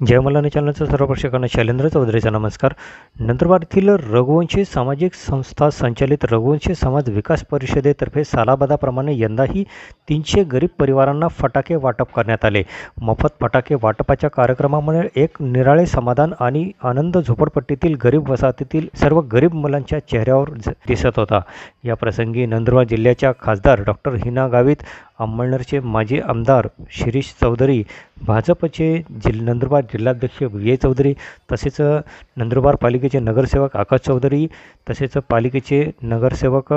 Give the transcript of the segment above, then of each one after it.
जयमलानी चॅनलचं सर्व प्रेक्षकांना शैलेंद्र चौधरीचा नमस्कार. नंदुरबार येथील रघुवंशी सामाजिक संस्था संचालित रघुवंशी समाज विकास परिषदेतर्फे सालाबादाप्रमाणे यंदाही तीनशे गरीब परिवारांना फटाके वाटप करण्यात आले. मोफत फटाके वाटपाच्या कार्यक्रमामुळे एक निराळे समाधान आणि आनंद झोपडपट्टीतील गरीब वसाहतीतील सर्व गरीब मुलांच्या चेहऱ्यावर दिसत होता. या प्रसंगी नंदुरबार जिल्ह्याच्या खासदार डॉक्टर हिना गावित अंमळनेरचे माजी आमदार शिरीष चौधरी भाजपचे जिल नंदुरबार जिल्हाध्यक्ष विजय चौधरी तसेच नंदुरबार पालिकेचे नगरसेवक आकाश चौधरी तसेच पालिकेचे नगरसेवक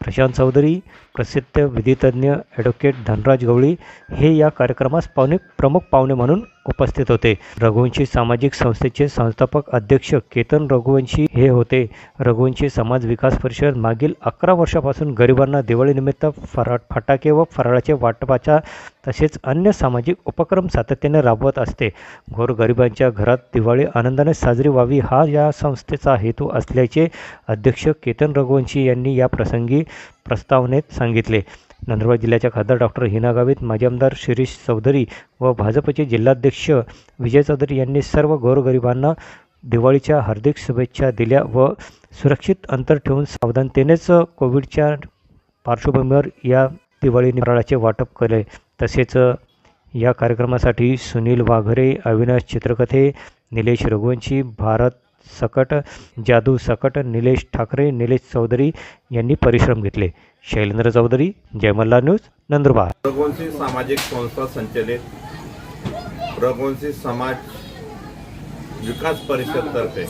प्रशांत चौधरी प्रसिद्ध विधितज्ञ ॲडव्होकेट धनराज गवळी हे या कार्यक्रमास पाहुणे प्रमुख पाहुणे म्हणून उपस्थित होते. रघुवंशी सामाजिक संस्थेचे संस्थापक अध्यक्ष केतन रघुवंशी हे होते. रघुवंशी समाज विकास परिषद मागील अकरा वर्षापासून गरिबांना दिवाळीनिमित्त फरा फटाके व फराळाचे वाटपाच्या तसेच अन्य सामाजिक उपक्रम सातत्याने राबवत असते. गोरगरिबांच्या घरात दिवाळी आनंदाने साजरी व्हावी हा या संस्थेचा हेतू असल्याचे अध्यक्ष केतन रघुवंशी यांनी या प्रसंगी प्रस्तावनेत सांगितले. नंदुरबार जिल्ह्याच्या खासदार डॉक्टर हिना गावित माजी आमदार शिरीष चौधरी व भाजपचे जिल्हाध्यक्ष विजय चौधरी यांनी सर्व गोरगरिबांना दिवाळीच्या हार्दिक शुभेच्छा दिल्या व सुरक्षित अंतर ठेवून सावधानतेनेच कोविडच्या पार्श्वभूमीवर या दिवाळी निराळाचे वाटप केले. तसेच या कार्यक्रमासाठी सुनील वाघरे अविनाश चित्रकथे निलेश रघुवंशी भारत सकट जादू सकट निलेश ठाकरे निलेश चौधरी यांनी परिश्रम घेतले. शैलेंद्र चौधरी जयमल्ला न्यूज नंदुरबार. रघुवंशी सामाजिक संस्था संचलित. रघुवंशी समाज विकास परिषद तर्फे.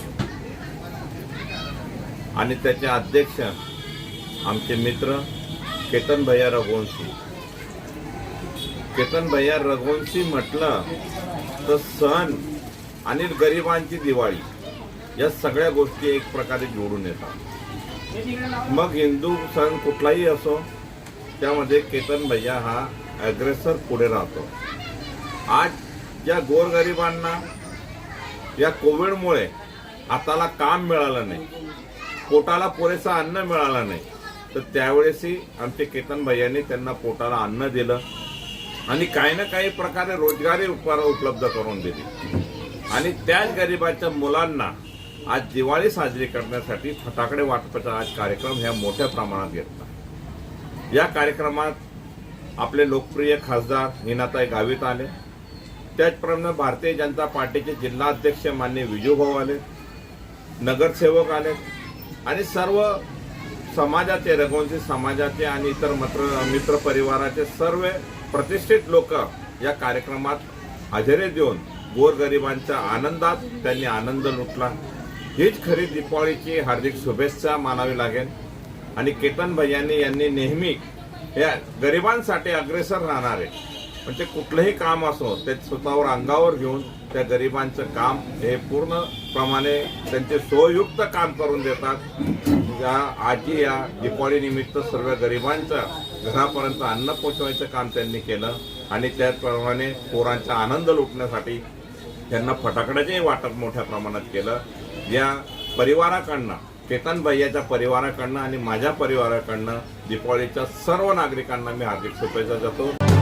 आणि त्याचे अध्यक्ष आमचे मित्र केतन भैया रघुवंशी. केतन भैया रघुवंशी म्हटलं तर सण आणि गरिबांची दिवाळी या सगळ्या गोष्टी एक प्रकारे जोडून येतात. मग हिंदू सण कुठलाही असो त्यामध्ये केतन भैया हा अग्रेसर पुढे राहतो. आज या गोरगरिबांना या कोविडमुळे हाताला काम मिळालं नाही. पोटाला पुरेसं अन्न मिळालं नाही. तर त्यावेळेसही आमचे केतन भैयांनी त्यांना पोटाला अन्न दिलं आणि काही ना काही प्रकारे रोजगारी उपकार उपलब्ध करून दिली. आणि त्याच गरिबाच्या मुलांना आज दिवाळी साजरी करण्यासाठी फटाकडे वाटपाचा आज कार्यक्रम ह्या मोठ्या प्रमाणात घेतला या कार्यक्रमात आपले लोकप्रिय खासदार हिनाताई गावित आले. त्याचप्रमाणे भारतीय जनता पार्टीचे जिल्हाध्यक्ष मान्य विजूभाऊ आले. नगरसेवक आले. आणि सर्व समाजाचे रघुवंशी समाजाचे आणि इतर मित्र मित्र परिवाराचे सर्व प्रतिष्ठित लोक या कार्यक्रमात हजेरी देऊन गोरगरिबांच्या आनंदात त्यांनी आनंद लुटला. हीच खरी दीपावलीची हार्दिक शुभेच्छा मानावी लागेल. आणि केतन भैयांनी यांनी नेहमी या गरिबांसाठी अग्रेसर राहणारे म्हणजे कुठलंही काम असो ते स्वतःवर अंगावर घेऊन त्या गरिबांचं काम हे पूर्ण प्रमाणे त्यांचे सोयुक्त काम करून देतात. त्या आजी या दिवाळी निमित्त सर्व गरिबांच्या घरापर्यंत अन्न पोचवायचं काम त्यांनी केलं आणि त्याचप्रमाणे पोरांचा आनंद लुटण्यासाठी त्यांना फटाकड्याचेही वाटप मोठ्या प्रमाणात केलं. या परिवाराकडनं केतन भैयाच्या परिवाराकडनं आणि माझ्या परिवाराकडनं दीपावलीच्या सर्व नागरिकांना मी हार्दिक शुभेच्छा देतो.